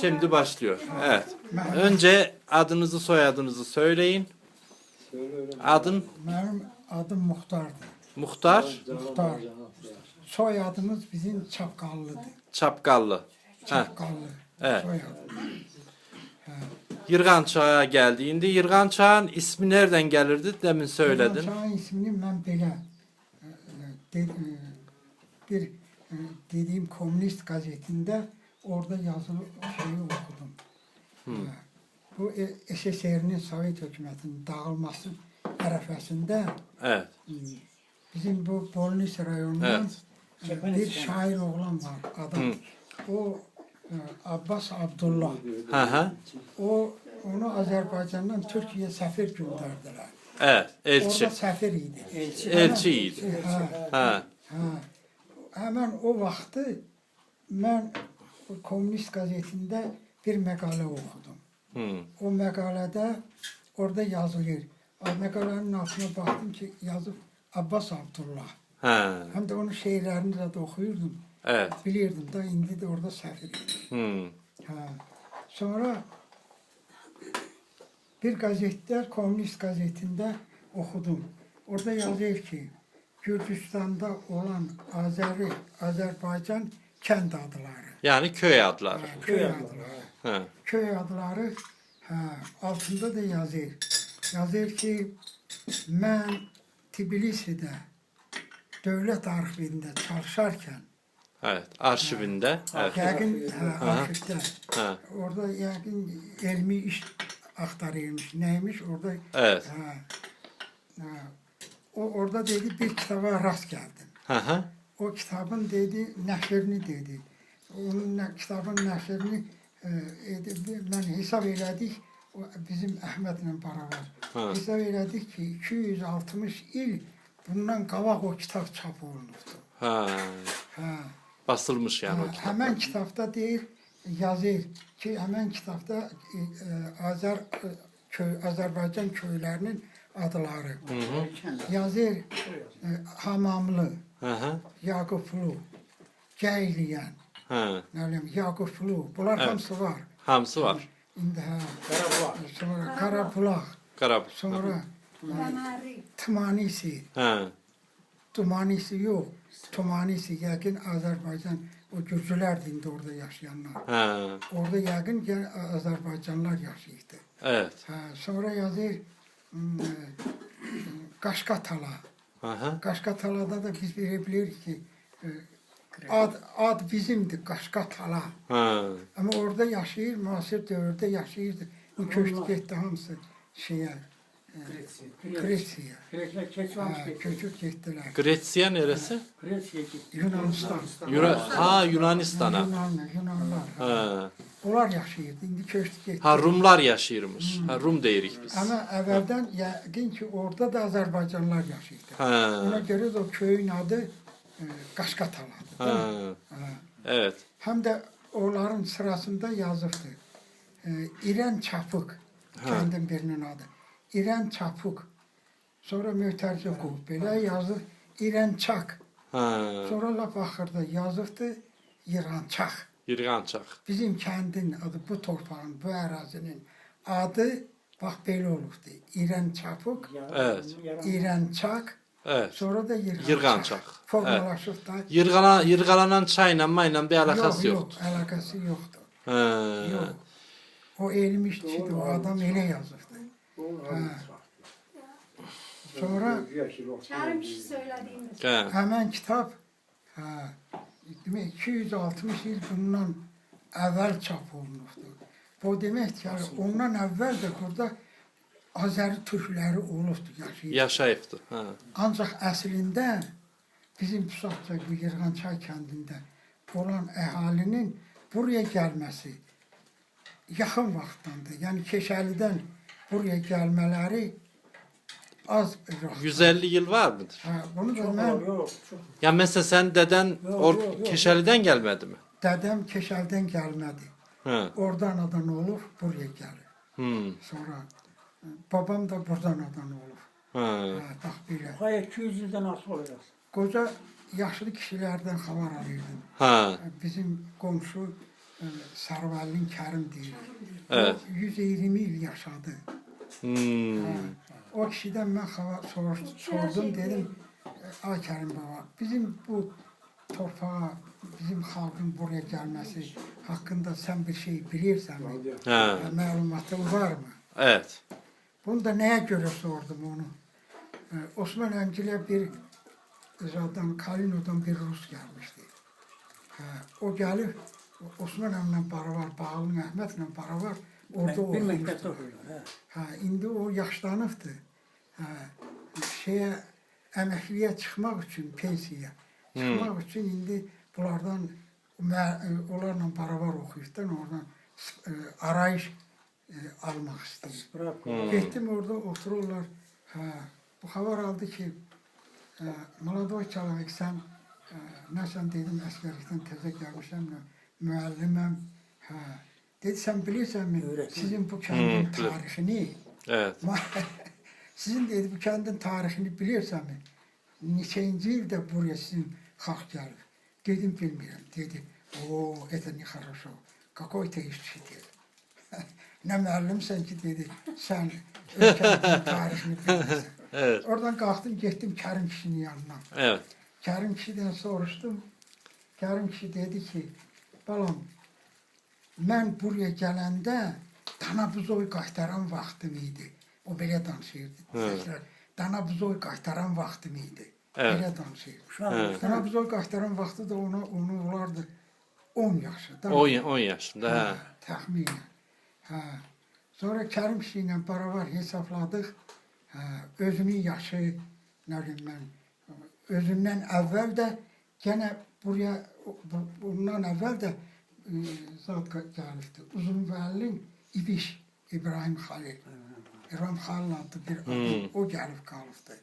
Şimdi başlıyor. Evet. Önce adınızı soyadınızı söyleyin. Adın Benim adım Muhtar'dır. Muhtar Muhtar. Soyadımız bizim Çapkallı'dır. Çapkallı. Ha, Çapkallı. Evet. Soyadı. Yırgan Çağ'a geldiğinde Yırgan Çağ'ın ismi nereden gelirdi? Demin söyledin. Şahın ismini ben böyle e, de- e, bir e, dediğim komünist gazetinde orada yazılı şeyi okudum. E, Bu e- SSR'nin Sovyet hükümetinin dağılması arefesinde Evet. bizim bu Bolnis rayonundan Evet. e, bir şair oğlan var adam. O e, Abbas Abdullah. Hı hı. O onu Azerbaycan'dan Türkiye'ye sefir gönderdiler. Evet. Elçi. Orada sefir idi. Elçiydi. Ha, Ha. ha. Hemen o vakti ben o Komünist gazetinde bir makale okudum. Hı. O makalede orada yazılır. O makalenin altına baktım ki yazıp Abbas Abdullah. Ha. Hem de onun şiirlerini de okuyordum. Evet. Bilirdim da indi de orada sefir. Ha. Sonra bir gazetler, komünist gazetinde okudum. Orada yazıyor ki Gürcistan'da olan Azeri, Azerbaycan kent adları. Yani köy adları. Ha, köy adları. Ha. Köy adları ha, altında da yazıyor. Yazıyor ki ben Tbilisi'de devlet arşivinde çalışarken Evet. Arşivinde. Evet. yakın ha, arşivde Ha. Orada yani elmi iş aktarılmış. Neymiş orada? Evet. Ha, ha. O orada dedi bir kitaba rast geldim. Hı hı. O kitabın dedi nəşrini dedi. Onun nə, kitabın nəşrini e. Ben hesap elədik. O, bizim Əhmədlə beraber. Ha. Hesap elədik ki 260 il bundan qabaq o kitab çap olunubdu. Ha. Ha. Basılmış yani o Ha, kitap. Hemen kitapta değil yazır ki hemen kitapta e, e, Azer e, köy, Azerbaycan köylerinin adları. Yazır e, Hamamlı, Hı hı. Yakuplu, Geyliyen, Ha. ne bileyim Yakuplu. Bunlar Evet. hamısı var. Hamsı var. İndi ha. Sonra Karabulaq, Karab. sonra Tımanisi, Ha. Tumanisi yok. Tumanisi yakın Azerbaycan o Gürcüler dindi orada yaşayanlar. Ha. Orada yakın gel Azerbaycanlılar yaşıyordu. Evet. Ha, sonra yazır hmm, e, hı. Qaşqatalada da biz bilebiliriz ki e, ad, ad bizimdir Qaşqatala. Ha. Ama orada yaşayır, müasir dövrdə yaşayırdı. Bu köçdü getdi hamısı şeyə, Gresiya. Ha, keçmiş geçti. köçüb getdilər. Grecia neresi? Geçti. Yunanistan. Yura ha Yunanistan'a. Yunanlar, Yunanlar. Ha. Onlar yaşayırdı. İndi köçdü getdi. Ha Rumlar yaşayırmış. Ha Rum deyirik biz. Ama əvvəldən yəqin ki, orada da Azərbaycanlılar yaşayırdı. Ona Ha. görə də o köyün adı e. Ha. Ha. Evet. Həm də onların sırasında yazıbdı. E, İrən Çapıq kəndin birinin adı. İrən Çapıq. Sonra mötərizə qoyub belə yazıb İrən Çak. Ha. Sonra lap axırda yazıbdı İran Çak. Yırgançak. Bizim kəndin adı bu torpağın, bu ərazinin adı bax belə olubdu. İrən Çapıq, Evet. İrən Çak, Evet. sonra da Yırğan, Yırğan Çak. Formalaşıb da Yırgala, yırgalanan çayla mayla bir alakası yok. yox, əlaqəsi yoxdur. Ha. Yox. O elm işçidir, o adam elə yazıbdı. Sonra bir şey söylediğimiz. Ha. kitab hə, demək 260 il bundan əvvəl çap olunubdu. Bu demək ki, ondan əvvəl də burada Azəri türkləri olubdu, yaşayıb. Yaşayıptı. Ha. Ancaq əslində bizim Pusatca bu Yırğançay kəndində olan əhalinin buraya gəlməsi yaxın vaxtdandır. Yəni Keşəlidən buraya gəlmələri az vaxt. 150 yıl var mıdır? Ha, bunu da mən. Ya mesela sen deden Yok, or yok, yok. Keşeli'den gelmedi mi? dədəm Keşəldən gəlmədi. Ha. Oradan adan olub buraya gəlir. Hmm. Sonra babam da buradan adan olub. Ha. Ha, bax belə. Hayır 200 yıldan artık olacak. Qoca yaşlı kişilərdən xəbər alırdım. Ha. Bizim qonşu e, Sarıvəlinin Kərim deyir. Evet. O 120 il yaşadı. Hmm. Ha, O kişiden ben hava soruş- sordum dedim Ay Kerim Baba bizim bu torpağa bizim halkın buraya gelmesi hakkında sen bir şey bilirsen mi? Ha. Ya, Malumatın var mı? Evet. Bunu da neye göre sordum onu. Ee, Osman Emci'yle bir zaten Kalino'dan bir Rus gelmişti. Ha, o gelip Osman Em'le para var, Bağlı Mehmet'le para var. Orada Bir oxuyurlar. hə. Ha, indi o yaşlanıbdı. Ha, şeye emekliye çıkmak için pensiye çıkmak için indi bunlardan mə- onlarla beraber okuyuştan oradan e, arayış e, almak istiyor. Spravka. Gittim orada otururlar. Ha, bu haber aldı ki e, Maladoy Çalavik sen e, ne sen dedim askerlikten teze gelmişim müellimem. Ha, dedi sen bilirsen mi Öğretmen. sizin bu kendin Hmm, bilirim. tarihini Evet. sizin dedi bu kendin tarihini biliyorsan mı? Neçinci yılda buraya sizin halk geldi? Dedim bilmiyorum. Dedi, o это нехорошо. Какой ты işçidir? ne müəllimsən ki dedi, sen ülkenin tarihini. Evet. Oradan kalktım gittim Kerim kişinin yanına. Evet. Kerim kişiden soruştum. Kerim kişi dedi ki, balam, mən buraya gələndə Danabuzoy qaytaran vaxtım idi. O belə danışırdı. Təkrar, Danabuzoy qaytaran vaxtım idi. Evet. Belə danışırdı. Hə. olsa Danabuzoy qaytaran vaxtı da ona, onu olardı 10 yaşı. da. 10, 10 yaşında. Ha. Təxminən. Hə. Sonra Kərim kişi ilə bərabər hesabladıq. Hə, özünün yaşı, nə bilim mən, özündən əvvəl də yenə buraya bu- bundan əvvəl də e, zat gəlibdi. Uzunvəllin İbiş İbrahim Xalil. İbrahim Xalil adlı bir adam Hmm. o gəlib qalıbdı.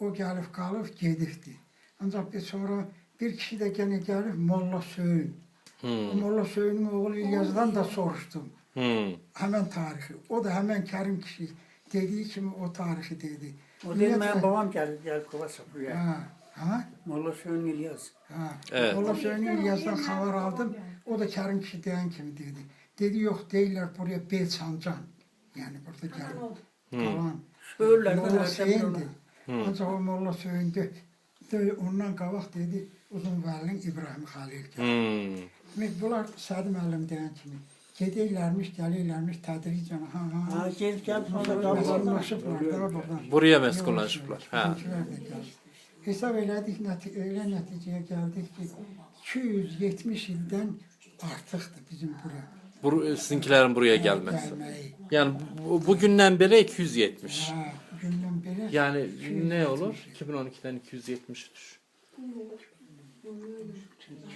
O gəlib qalıb gedibdi. Ancaq bir sonra bir kişi də yenə gəlib Molla Söyün. Hmm. Molla Söyünün oğlu İlyas'dan da soruştum. Hmm. Hemen tarihi. O da hemen Kerim kişi dediği kimi o tarihi dedi. O dedi Ümumiyyətlə- mənim babam gəlib gəl qova sapıya. Ha, ha, Molla Şöyn İlyas. ha. Evet. Molla Söyünün İlyas'dan haber aldım. O da Kerim kişi diyen kimi dedi. Dedi yok değiller buraya Belçancan. Yani burada gelin. Kalan. Şöyllərdən Molla hərdən Söyündü. Ancaq o Molla Söyündü. Ondan qabaq dedi Uzunvəlin İbrahim Xalil gəldi. Hmm. Bunlar Sadi müəllim deyən kimi gedirlərmiş, gəlirlərmiş tədricən ha ha. Ha, sonra qablar. Məskunlaşıblar da buradan. Buraya məskunlaşıblar. Hə. Hesab elədik, nəti elə nəticəyə gəldik ki, 270 ildən artıqdır bizim bura Bu, sizinkilerin buraya gelmesi. gəlməyi. Yani bu, bugünden beri 270. Ha, gündən belə Yani ne olur? 2012'den 270 düş.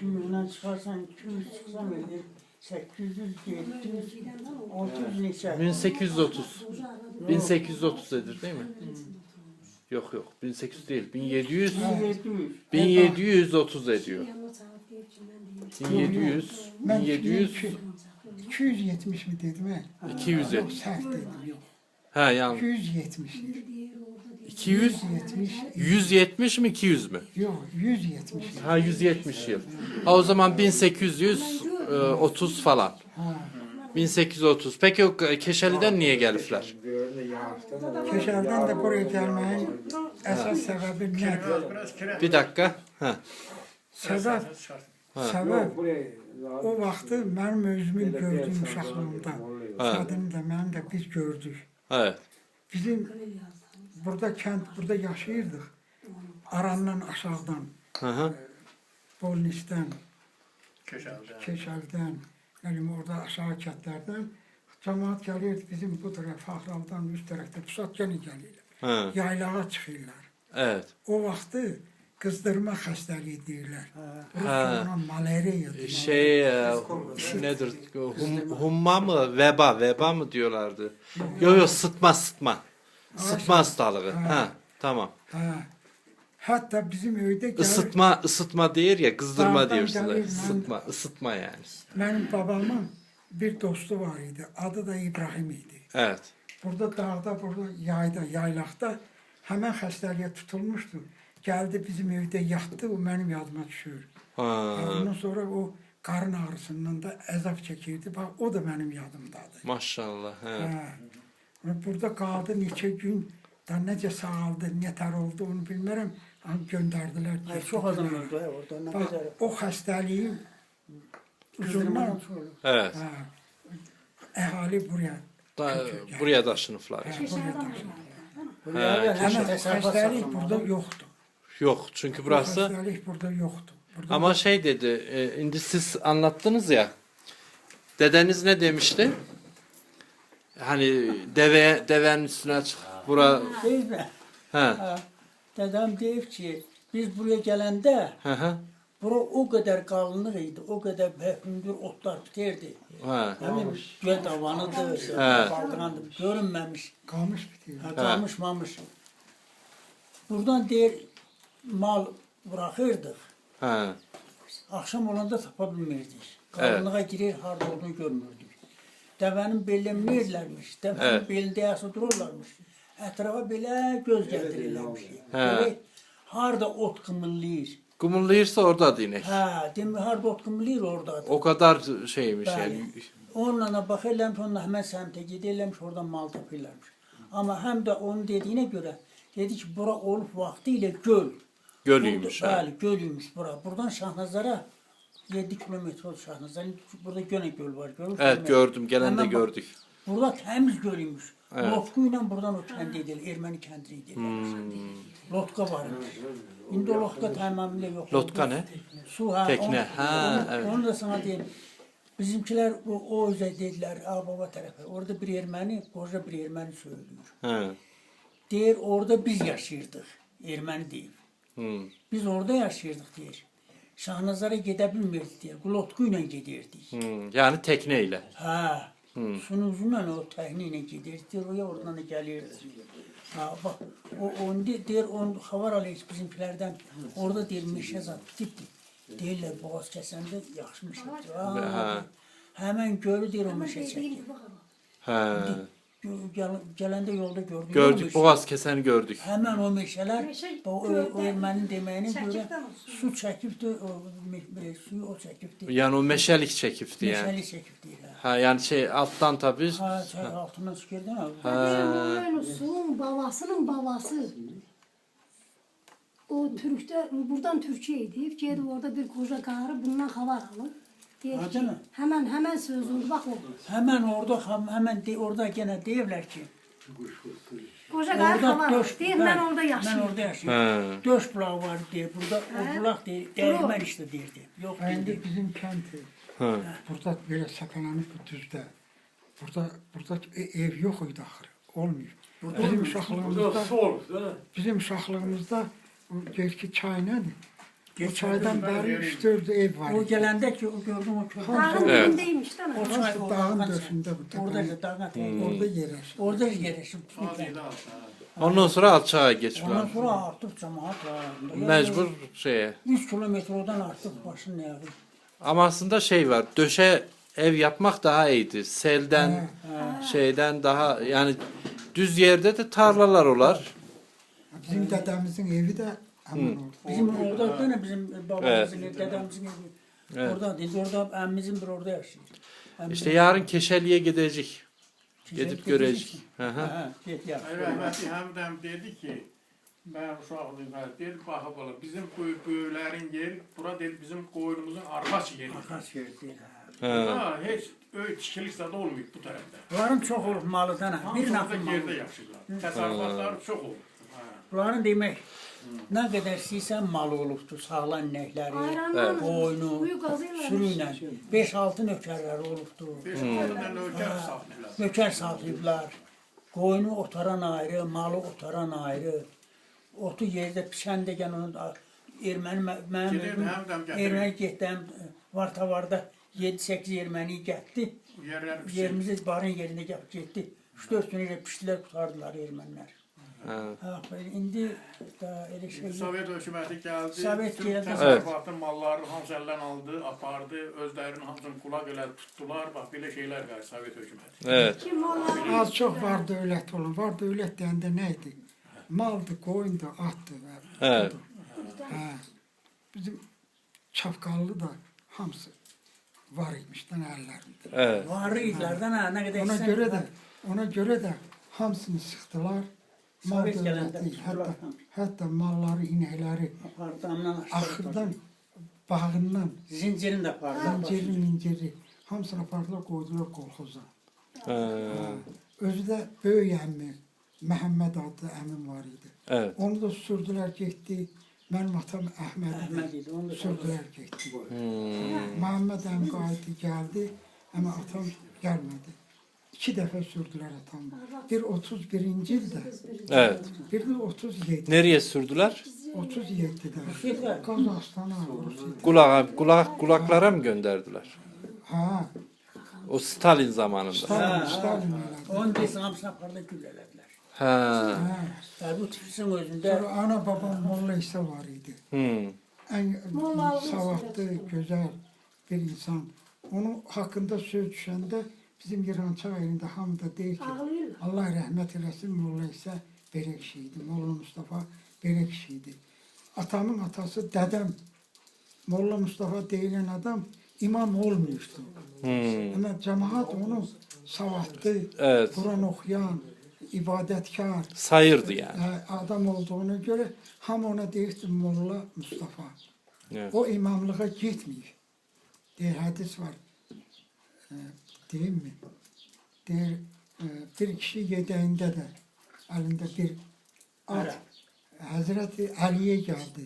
2000-dən çıxarsan, 200 çıxsan elə 800, 700, 600 neçə. 1830. 1830 edir değil mi? Yok yok 1800 değil 1700 700. 1730 ediyor. 1700 mən 1700 270 mi dedim hə? 200 Yox, et. səhv dedim, yox. Ha yani 270 il. 200 170 170 mi 200 mü? Yox, 170 il. Ha 170 yıl. Ha o zaman 1830 falan. Ha. 1830. Peki o Keşeli'den niye gelifler? Keşərdən də buraya gəlməyin əsas səbəbi nədir? Bir dakika. Ha. Səbəb, səbəb o vaxtı mənim özümün gördüyüm uşaqlığımda. Sadini də mənim də biz gördük. Evet. Bizim burada kənd, burada yaşayırdıq. Arandan aşağıdan, Hı hı. Bolnisdən, Keşəldən, nə bilim orada aşağı kəndlərdən cəmaət gəlirdi bizim bu tərəf Fəxraldan üst tərəfdə Pusat gəlirlər. Ha. Yaylağa çıxırlar. Evet. O vaxtı qızdırma xəstəliyi deyirlər. Ha. Ona deyirlər. Şey e, nedir? Hum, humma mı? Veba. Veba mı diyorlardı? Yok yok sıtma sıtma. Sıtma hastalığı. Ha. Tamam. Hə. Hətta bizim gəlir, Isıtma ısıtma değil ya kızdırma ben- Isıtma ısıtma yani. mənim babamın bir dostu var idi. Adı da İbrahim idi. Evet. Burada dağda, burada yayda, yaylaqda həmən xəstəliyə tutulmuşdu. Gəldi bizim evdə yatdı, o mənim yadıma düşür. Ha. Ondan sonra o karın ağrısından da əzab çəkirdi. Bax, o da mənim yadımdadır. Maşallah. He. Və Burada qaldı neçə gün, da necə sağaldı, nətər oldu onu bilmirəm. Amma göndərdilər. Ay, çok adam öldü ya orada. Ne kadar. o ucundan uçuyor. Evet. hə, əhali buraya. Da, köçüb buraya taşınıflar. Hə, Şişədən buraya xəstəlik saklanmalı. burada yoxdur. Yok çünkü Bu burası xəstəlik burada yoxdur. Burada ama şey dedi e, indi siz anlattınız ya dedeniz ne demişti? Hani deve devenin üstüne çık. Bura Değil mi? he. Dedem deyip ki biz buraya gelende Hı hı. bura o kadar kalınlık idi, o kadar hündür otlar biterdi. Ha. Hemen göl davanıdır, He. baldırandı, görünmemiş, ha, kalmış mamış. Buradan der mal bırakırdık. Ha. Akşam olanda tapa bilmirdik. Kalınlığa girer, harda olduğunu görmürdük. Devenin belini yerlermiş, devenin Evet. belinde yası dururlarmış. Etrafa belə göz gətirirlərmiş. Harda ot kımıllıyır. Kumullayırsa orada inek. Ha, demək harda ot kımıllıyır oradadır. O kadar şeymiş Bəli. yani. Onunla da baxırlarmış, onunla həmən səmtə gedirlərmiş, oradan mal tapırlarmış. Amma həm də onun dediyinə görə, dedi ki, bura olub vaxtı ilə göl. Gölüymüş. Burada. Bəli, gölüymüş bura. Buradan Şahnazara 7 kilometre oldu Şahnazara. Burada gene göl var. Görürsün Evet gördüm. Gelen de Hemen bak, gördük. Burada temiz gölüymüş. Evet. Lotku ile buradan o kendi edilir. Ermeni kendi edilir. Hmm. Lotka varmış. Şimdi o lotka tamamıyla yok. Lotka ne? Su ha. Tekne, Onu, ha, onu, evet. onu da sana diyeyim. Bizimkiler o, o yüzden dediler Ağbaba tarafı. Orada bir Ermeni, koca bir Ermeni söylüyor. Diğer orada biz yaşıyorduk. Ermeni değil. Hmm. Biz orada yaşıyorduk diyor. Şahnazara gidebilmirdik diyor. Lotkuyla giderdik. Hmm. Yani tekneyle. Ha. Ucundan o tekniyle giderdik. Diyor, oraya oradan da gelirdik. Ha bak o on de- der on haber alıyız bizimkilerden. Orada der meşe zat bitipti. Deyirlər boğaz kəsəndə yaxşı bitir. Ha. Həmən gölü deyir o bakalım. Ha. Gel, gələndə yolda gördük. Gördük. meşə. Boğaz keseni gördük. Həmən o meşələr Meşə o, o, çəkibdən o suyu. su çəkibdi, o me- me- suyu o çəkibdi. Yani o meşelik çekifti yani. Meşəli çəkibdi. Ha yani şey alttan tabii. Ha, çay altından çıxırdı ha. Benim oğlum suyun babasının babası. O Türk'te, buradan Türkiye'ydi. Geldi orada bir koca karı bundan haber alır. Ha, ki, hemen hemen söz oldu bak o. Həmən orada hem- həmən de, orada yenə deyirlər ki, Koca karı orada haber alır. döş ben orada Mən yaşıyorum. orada yaşıyorum. Ha. Döş bulağı var deyir. Burada o bulaq deyir, dəyirmən işte deyirdi. Yox İndi deyirdi. bizim kənd Ha. burada belə səpələnib bu düzdə. Burada burada e- ev yox idi axırı. Olmuyor. Bizim uşaqlığımızda bizim uşaqlığımızda o gerçi çay nədir? O çaydan bəri 3-4 ev var. O gələndə ki, o gördüm o köpək. Dağın Evet. dibindeymiş değil mi? O çay Hamısı dağın oradan döşündə bu Orada təpənin. dağın Orada yerləşir. Orada yerləşib. Ondan sonra alçağa geç Ondan sonra artıq cəmaət var. Mecbur şeye. 3 kilometr oradan artıq başın nə yağı. Ama aslında şey var. Döşe ev yapmak daha iyiydi. Selden şeyden daha yani düz yerde de tarlalar olar. Bizim dədəmizin evi də həmin orada. Bizim orada da ne bizim babamızın, dedemizin evi. Evet. Orada değil, orada emmimizin bir orada yaşıyor. İşte yarın Keşeli'ye gidecek. Gidip gidecek. görecek. Hı hı. Ha, git ya. Rəhmətli həmdəm dedi ki, mən uşaqlığımda dedi, baxıb ola, bizim bu böyüklərin yeri, bura dedi, bizim qoyunumuzun arxaç yeri. Kaç yer değil. ha. Heç öy tikilik zad olmayıb bu tərəfdə. Bunların çok olur malıdan ha. Bir orada malı. yerdə yaşayırlar. Təsərrüfatları çox olur. Ha. Bunların demek ne kadar istəyirsən malı olubdur, sağlam inəkləri, qoyunu, gazıyla. sürüylə. 5-6 nökərləri. Beş altından nökər saxlayırlar. Nökər saxlayıblar. Qoyunu otaran ayrı, malı otaran ayrı. Otu yerdə pişəndə gən onu erməni mə- mənim Gedir, özüm həmdəm gətirir. erməni getdim varta varda 7-8 erməni pişir. Yerimizi barın yerində gəlib getdi. 3-4 gün elə pişdilər, qutardılar ermənilər. Ha. Ha, indi da elə şey yox. Sovet hökuməti gəldi. Sovet bütün gəldi. Təsərrüfatın malları hamısı əldən aldı, apardı, özlərinin hamısını qulaq elə tutdular. Bax belə şeylər var Sovet hökuməti. Evet. Kim onlar? Az çox var dövlət olur. Var dövlət deyəndə nə idi? Maldı, qoyundu, atdı. Evet. Hə. Bizim Çafqallı da hamısı var imiş lan ellerinde. Evet. Varlıklardan ha ne kadar Ona sen- göre de ona göre de hamısını sıktılar. Mal Sovyet dövləti, hatta, hatta malları, inəkləri Apartamdan aşağı. axırdan, bağından, Zincirin de pardı. inciri, minciri hamısını apardılar, qoydular kolxoza. Ha, Özü də böyük əmmi, Məhəmməd adlı əmim var idi. Evet. Onu da sürdülər getdi. Mənim atam Əhməd Əhməd idi. onu da Sürdülər getdi. Hmm. Məhəmməd əmi qayıtdı, gəldi. Amma atam gəlmədi. İki dəfə sürdülər atamı. Bir 31-ci ildə, Evet. bir də 37. Nereye sürdüler? 37-də. Rusiyada. Qazaxstana, Rusiyada. Kulağa, kulak, kulaklara mı gönderdiler? Ha, O Stalin zamanında. Stalin, Ha, Stalin. Onu desin hamısına parda güllelediler. Ha. Ha. Yani bu tüfüsün özünde Sonra ana babam Molla İsa var idi. Hmm. En Molla savadlı, güzel bir insan. Onun hakkında söz düşəndə bizim İrançı ailində hamı da deyir ki. Allah rəhmət eləsin Molla İsa belə kişi idi. Molla Mustafa belə kişi idi. Atamın atası dədəm Molla Mustafa deyilən adam imam olmuşdu. Hmm. Ama cemaat onu savadlı, Evet. Kur'an okuyan, ibadetkar, Sayırdı yani. adam olduğuna göre ham ona deyirdi Molla Mustafa. Evet. O imamlığa gitmiyor. Deyir hadis var. E, Deyim mi? Deyir e, bir kişi yedəğində də əlində bir at Ara. Hazreti Ali'ye geldi.